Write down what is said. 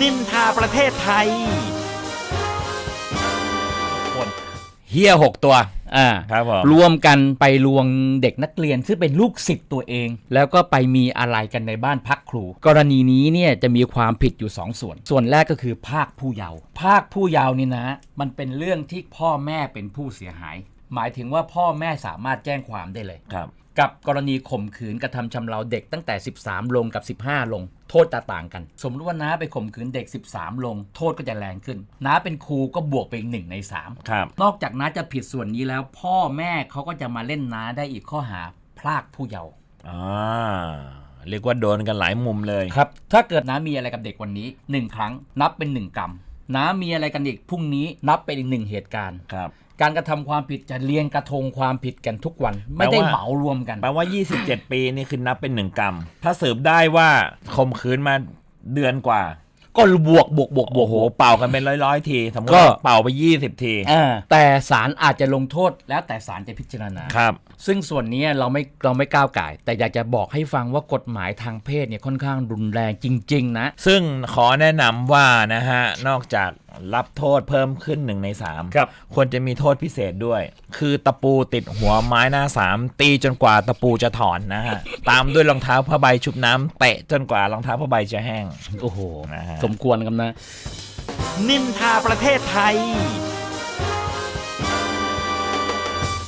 นินทาประเทศไทยเฮียหกตัว อ่า ครับผม รวมกันไปลวงเด็กนักเรียนซึ่งเป็นลูกศิษย์ตัวเอง แล้วก็ไปมีอะไรกันในบ้านพักครู กรณีนี้เนี่ยจะมีความผิดอยู่ 2 ส่วน ส่วนแรกก็คือภาคผู้เยาว์ ภาคผู้เยาว์นี่นะ มันเป็นเรื่องที่พ่อแม่เป็นผู้เสียหาย หมายถึงว่าพ่อแม่สามารถแจ้งความได้เลยครับ กับกรณีข่มขืนกระทำชำเราเด็กตั้งแต่ 13 ลงกับ 15 ลง โทษจะต่างกัน สมมติว่าน้าไปข่มขืนเด็ก 13 ลง โทษก็จะแรงขึ้น น้าเป็นครูก็บวกไปอีกหนึ่งใน3ครับนอกจากน้าจะผิดส่วนนี้แล้ว พ่อแม่เขาก็จะมาเล่นน้าได้อีกข้อหาพรากผู้เยาว์อ่าเรียกว่าโดนกันหลายมุมเลยครับ ถ้าเกิดน้ามีอะไรกับเด็กวันนี้ 1 ครั้ง นับเป็น 1 กรรมน้ามีอะไรกันอีกพรุ่งนี้นับเป็นอีกหนึ่งเหตุการณ์ครับ การกระทำความผิดจะเรียงกระทงความผิดกันทุกวัน ไม่ได้แปลว่าเหมารวมกันแปลว่า 27 ปีนี่คือนับเป็นหนึ่งกรรม ถ้าสืบได้ว่าข่มขืนมาเดือนกว่า ก็บวกบวกบวกบวโอ้กโหบวกเป่ากันเป็นร้อยๆทีสมมติก็ว่าเป่าไป 20 ทีอ่าแต่ศาลอาจจะลงโทษแล้วแต่ศาลจะพิจารณาครับ ซึ่งส่วนนี้เราไม่เราไม่ก้าวไก่ายแต่อยากจะบอกให้ฟังว่ากฎหมายทางเพศเนี่ยค่อนข้างรุนแรงจริง ๆ นะ ซึ่งขอแนะนำว่านะฮะนอกจากรับโทษเพิ่มขึ้นหนึ่งในสามครับ ควรจะมีโทษพิเศษด้วย คือตะปูติดหัวไม้หน้าสามตีจนกว่าตะปูจะถอนนะฮะ ตามด้วยรองเท้าผ้าใบชุบน้ำเตะจนกว่ารองเท้าผ้าใบจะแห้ง โอ้โห นะฮะ สมควรกันนะ นินทาประเทศไทย